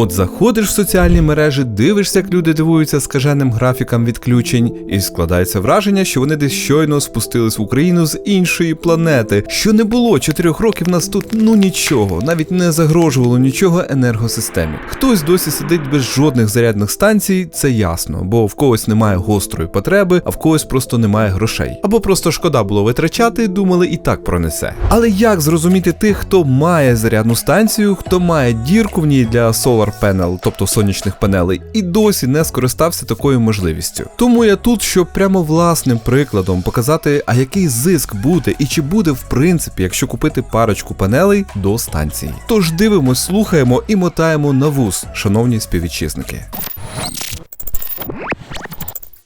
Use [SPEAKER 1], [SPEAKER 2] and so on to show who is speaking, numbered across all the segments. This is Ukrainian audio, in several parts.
[SPEAKER 1] От заходиш в соціальні мережі, дивишся, як люди дивуються скаженим графікам відключень, і складається враження, що вони десь щойно спустились в Україну з іншої планети, що не було чотирьох років нас тут ну нічого, навіть не загрожувало нічого енергосистемі. Хтось досі сидить без жодних зарядних станцій, це ясно, бо в когось немає гострої потреби, а в когось просто немає грошей. Або просто шкода було витрачати, думали і так пронесе. Але як зрозуміти тих, хто має зарядну станцію, хто має дірку в ній для Solar Panel, тобто сонячних панелей, і досі не скористався такою можливістю. Тому я тут, щоб прямо власним прикладом показати, а який зиск буде і чи буде в принципі, якщо купити парочку панелей до станції. Тож дивимось, слухаємо і мотаємо на вуз, шановні співвітчизники.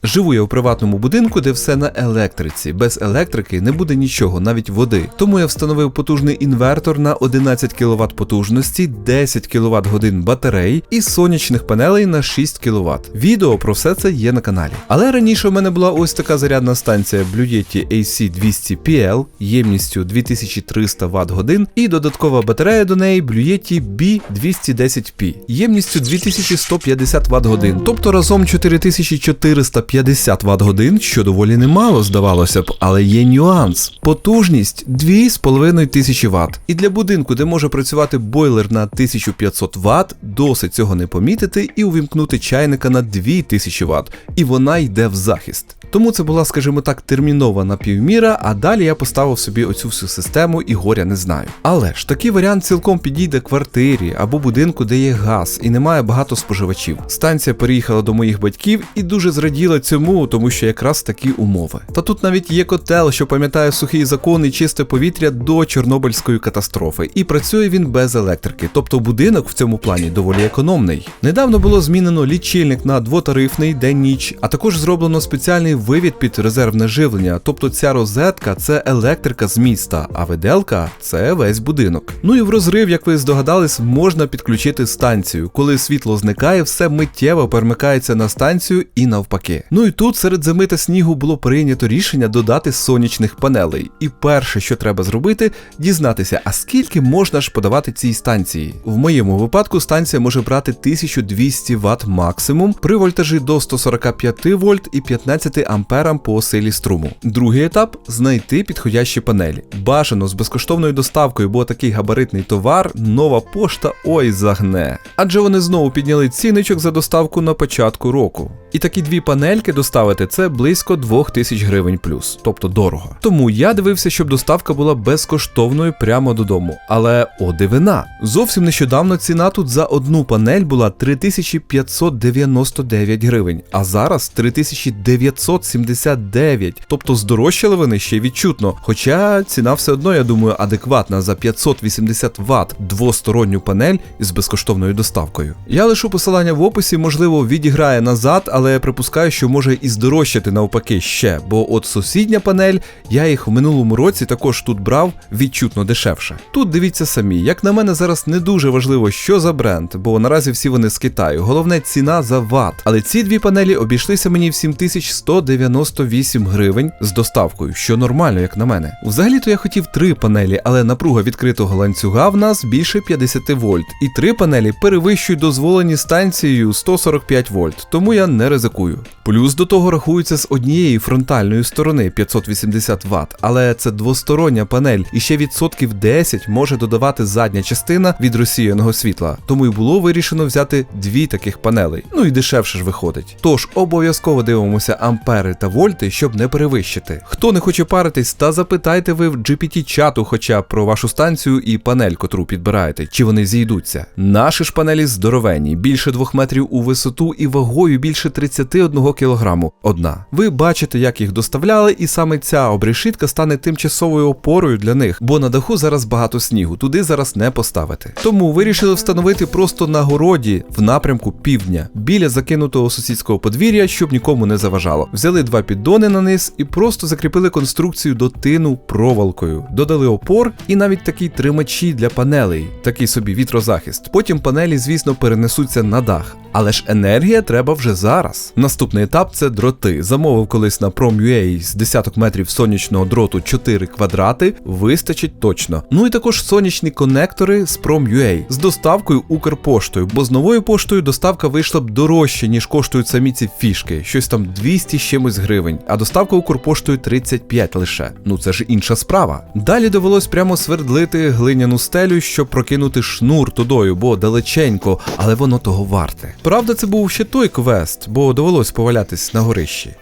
[SPEAKER 1] Живу я у приватному будинку, де все на електриці. Без електрики не буде нічого, навіть води. Тому я встановив потужний інвертор на 11 кВт потужності, 10 кВт годин батарей і сонячних панелей на 6 кВт. Відео про все це є на каналі. Але раніше у мене була ось така зарядна станція Blue Yeti AC200PL ємністю 2300 Вт годин і додаткова батарея до неї Blue Yeti B210P ємністю 2150 Вт годин, тобто разом 4450 50 Вт годин, що доволі немало, здавалося б, але є нюанс. Потужність 2500 Вт. І для будинку, де може працювати бойлер на 1500 Вт, досить цього не помітити і увімкнути чайника на 2000 Вт. І вона йде в захист. Тому це була, скажімо так, термінована півміра, а далі я поставив собі оцю всю систему і горя не знаю. Але ж такий варіант цілком підійде квартирі або будинку, де є газ і немає багато споживачів. Станція переїхала до моїх батьків і дуже зраділа цьому, тому що якраз такі умови. Та тут навіть є котел, що пам'ятає сухий закон і чисте повітря до Чорнобильської катастрофи, і працює він без електрики, тобто будинок в цьому плані доволі економний. Недавно було змінено лічильник на двотарифний день-ніч, а також зроблено спеціальний вивід під резервне живлення, тобто ця розетка це електрика з міста, а виделка це весь будинок. Ну і в розрив, як ви здогадались, можна підключити станцію. Коли світло зникає, все миттєво перемикається на станцію і навпаки. Ну і тут серед зими та снігу було прийнято рішення додати сонячних панелей. І перше, що треба зробити, дізнатися, а скільки можна ж подавати цій станції. В моєму випадку станція може брати 1200 Вт максимум при вольтажі до 145 вольт і 15 амперам по силі струму. Другий етап знайти підходящі панелі. Бажано з безкоштовною доставкою, бо такий габаритний товар, нова пошта ой загне. Адже вони знову підняли ціничок за доставку на початку року. І такі дві панельки доставити це близько 2000 гривень плюс, тобто дорого. Тому я дивився, щоб доставка була безкоштовною прямо додому. Але о дивина! Зовсім нещодавно ціна тут за одну панель була 3599 гривень, а зараз 3979, тобто здорожчали вони ще відчутно. Хоча ціна все одно, я думаю, адекватна за 580 Вт двосторонню панель із безкоштовною доставкою. Я лишу посилання в описі, можливо, відіграє назад, але я припускаю, що може і здорожчати навпаки ще, бо от сусідня панель, я їх в минулому році також тут брав відчутно дешевше. Тут дивіться самі, як на мене зараз не дуже важливо, що за бренд, бо наразі всі вони з Китаю. Головне ціна за ват. Але ці дві панелі обійшлися мені в 7198 гривень з доставкою, що нормально, як на мене. Взагалі-то я хотів три панелі, але напруга відкритого ланцюга в нас більше 50 вольт, і три панелі перевищують дозволені станцією 145 вольт, тому я не ризикую. Плюс до того рахується з однієї фронтальної сторони 580 Вт, але це двостороння панель, і ще відсотків 10 може додавати задня частина від розсіяного світла. Тому й було вирішено взяти дві таких панелей. Ну і дешевше ж виходить. Тож обов'язково дивимося ампери та вольти, щоб не перевищити. Хто не хоче паритись, та запитайте ви в GPT-чату, хоча б про вашу станцію і панель, котру підбираєте, чи вони зійдуться. Наші ж панелі здоровенні, більше 2 метрів у висоту і вагою більше 31 кілограму. Одна. Ви бачите, як їх доставляли, і саме ця обрешітка стане тимчасовою опорою для них, бо на даху зараз багато снігу, туди зараз не поставити. Тому вирішили встановити просто на городі в напрямку півдня, біля закинутого сусідського подвір'я, щоб нікому не заважало. Взяли два піддони на низ і просто закріпили конструкцію до тину проволокою, додали опор і навіть такі тримачі для панелей, такий собі вітрозахист. Потім панелі, звісно, перенесуться на дах. Але ж енергія треба вже зараз. Наступний етап це дроти. Замовив колись на Prom.ua з десяток метрів сонячного дроту 4 квадрати, вистачить точно. Ну і також сонячні конектори з Prom.ua з доставкою Укрпоштою, бо з новою поштою доставка вийшла б дорожче, ніж коштують самі ці фішки, щось там 200 з чимось гривень, а доставка Укрпоштою 35 лише. Ну це ж інша справа. Далі довелось прямо свердлити глиняну стелю, щоб прокинути шнур тудою, бо далеченько, але воно того варте. Правда, це був ще той квест, бо довелось повалятись на горищі.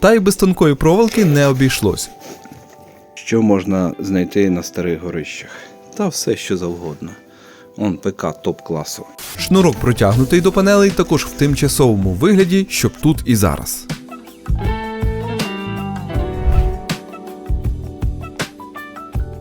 [SPEAKER 1] Та й без тонкої проволоки не обійшлось.
[SPEAKER 2] Що можна знайти на старих горищах? Та все, що завгодно. Он ПК топ-класу.
[SPEAKER 1] Шнурок протягнутий до панелей також в тимчасовому вигляді, щоб тут і зараз.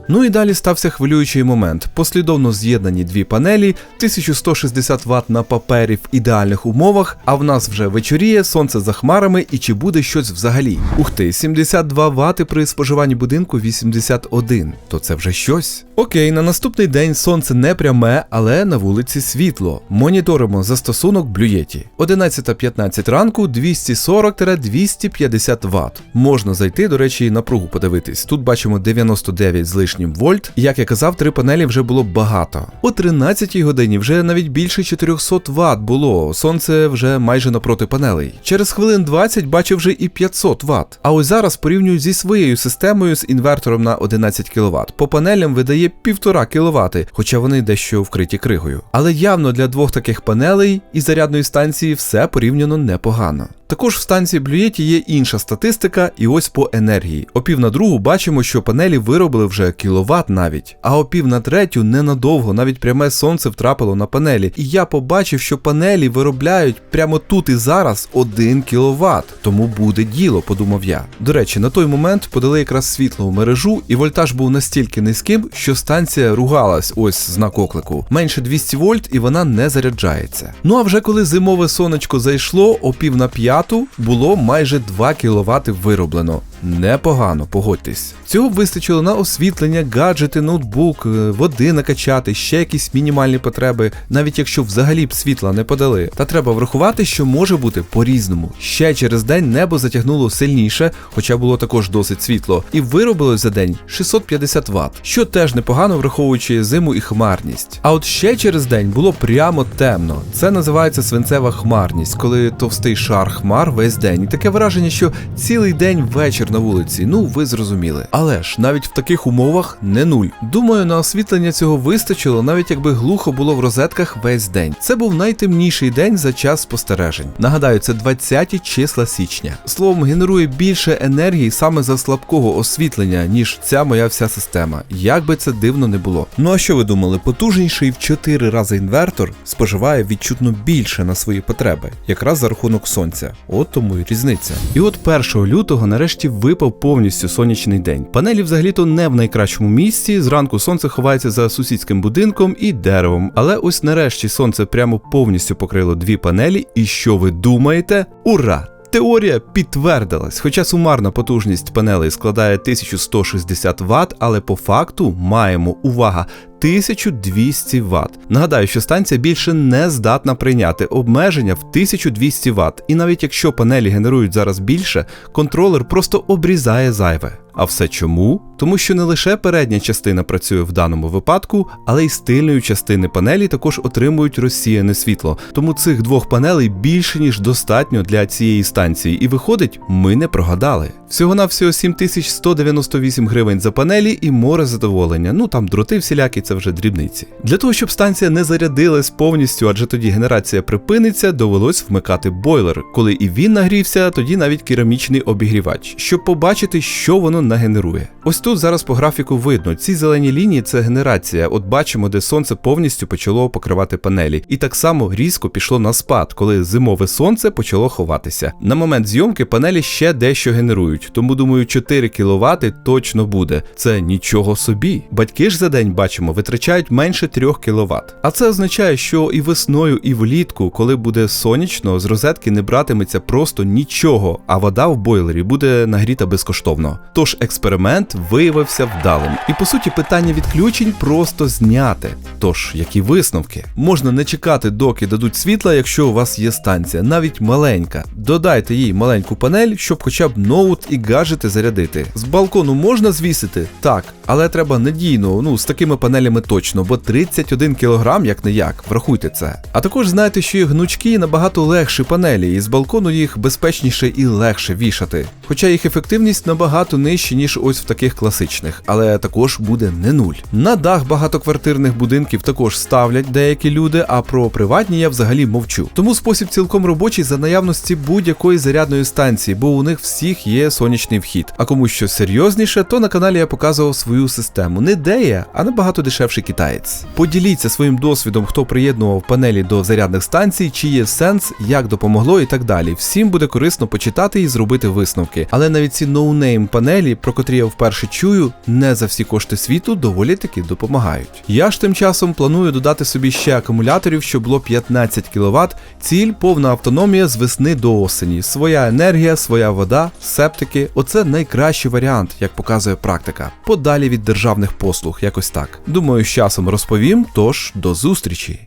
[SPEAKER 1] Ну і далі стався хвилюючий момент. Послідовно з'єднані дві панелі, 1160 Вт на папері в ідеальних умовах, а в нас вже вечоріє, сонце за хмарами і чи буде щось взагалі. Ух ти, 72 Вт при споживанні будинку 81. То це вже щось. Окей, на наступний день сонце не пряме, але на вулиці світло. Моніторимо застосунок Блюєті. 11.15 ранку 240-250 Вт. Можна зайти, до речі, напругу подивитись. Тут бачимо 99 з лишнім вольт. Як я казав, три панелі вже було багато. О 13-й годині вже навіть більше 400 Вт було. Сонце вже майже напроти панелей. Через хвилин 20 бачив вже і 500 Вт. А ось зараз порівнюю зі своєю системою з інвертором на 11 кВт. По панелям видає 1,5 кВт, хоча вони дещо вкриті кригою. Але явно для двох таких панелей і зарядної станції все порівняно непогано. Також в станції Блюєті є інша статистика, і ось по енергії. О пів на другу бачимо, що панелі виробили вже кіловат навіть, а о пів на третю ненадовго навіть пряме сонце втрапило на панелі. І я побачив, що панелі виробляють прямо тут і зараз 1 кіловат. Тому буде діло, подумав я. До речі, на той момент подали якраз світло в мережу, і вольтаж був настільки низьким, що станція ругалась, ось знак оклику. Менше 200 вольт, і вона не заряджається. Ну а вже коли зимове сонечко зайшло, о пів на п'яту було майже 2 кВт вироблено. Непогано, погодьтесь. Цього вистачило на освітлення, гаджети, ноутбук, е, води накачати, ще якісь мінімальні потреби, навіть якщо взагалі б світла не подали. Та треба врахувати, що може бути по-різному. Ще через день небо затягнуло сильніше, хоча було також досить світло, і виробилось за день 650 Вт, що теж непогано враховуючи зиму і хмарність. А от ще через день було прямо темно. Це називається свинцева хмарність, коли товстий шар хмар весь день. І таке враження, що цілий день вечір на вулиці. Ну, ви зрозуміли. Але ж навіть в таких умовах не нуль. Думаю, на освітлення цього вистачило, навіть якби глухо було в розетках весь день. Це був найтемніший день за час спостережень. Нагадаю, це 20 числа січня. Словом, генерує більше енергії саме за слабкого освітлення, ніж ця моя вся система. Як би це дивно не було. Ну а що ви думали? Потужніший в 4 рази інвертор споживає відчутно більше на свої потреби, якраз за рахунок сонця. От тому й різниця. І от 1 лютого нарешті випав повністю сонячний день. Панелі взагалі-то не в найкращому місці. Зранку сонце ховається за сусідським будинком і деревом. Але ось нарешті сонце прямо повністю покрило дві панелі. І що ви думаєте? Ура! Теорія підтвердилась, хоча сумарна потужність панелей складає 1160 Вт, але по факту маємо увага 1200 Вт. Нагадаю, що станція більше не здатна прийняти обмеження в 1200 Вт, і навіть якщо панелі генерують зараз більше, контролер просто обрізає зайве. А все чому? Тому що не лише передня частина працює в даному випадку, але й з тильної частини панелі також отримують розсіяне світло. Тому цих двох панелей більше ніж достатньо для цієї станції, і виходить, ми не прогадали. Всього на всього 7198 гривень за панелі і море задоволення. Ну там дроти всілякі, це вже дрібниці. Для того, щоб станція не зарядилась повністю, адже тоді генерація припиниться, довелось вмикати бойлер. Коли і він нагрівся, тоді навіть керамічний обігрівач, щоб побачити, що воно нагенерує. Ось тут зараз по графіку видно, ці зелені лінії це генерація. От бачимо, де сонце повністю почало покривати панелі. І так само різко пішло на спад, коли зимове сонце почало ховатися. На момент зйомки панелі ще дещо генерують, тому думаю, 4 кВт точно буде. Це нічого собі. Батьки ж за день бачимо витрачають менше 3 кВт. А це означає, що і весною, і влітку, коли буде сонячно, з розетки не братиметься просто нічого, а вода в бойлері буде нагріта безкоштовно. Тож експеримент виявився вдалим. І по суті, питання відключень просто зняте. Тож, які висновки? Можна не чекати, доки дадуть світла, якщо у вас є станція, навіть маленька. Додайте їй маленьку панель, щоб хоча б ноут і гаджети зарядити. З балкону можна звісити? Так, але треба надійно, ну з такими панелями точно, бо 31 кг як не як, врахуйте це. А також знайте, що і гнучкі набагато легші панелі, і з балкону їх безпечніше і легше вішати. Хоча їх ефективність набагато нижча, ніж ось в таких класичних, але також буде не нуль. На дах багатоквартирних будинків також ставлять деякі люди, а про приватні я взагалі мовчу. Тому спосіб цілком робочий за наявності будь-якої зарядної станції, бо у них всіх є сонячний вхід. А кому що серйозніше, то на каналі я показував свою систему. Не дея, а набагато дешевший китаєць. Поділіться своїм досвідом, хто приєднував панелі до зарядних станцій, чи є сенс, як допомогло і так далі. Всім буде корисно почитати і зробити висновки. Але навіть ці ноунейм панелі, про котрі я вперше чую, не за всі кошти світу доволі таки допомагають. Я ж тим часом планую додати собі ще акумуляторів, що було 15 кВт. Ціль повна автономія з весни до осені. Своя енергія, своя вода, септики оце найкращий варіант, як показує практика. Подалі від державних послуг, якось так. Думаю, з часом розповім. Тож до зустрічі.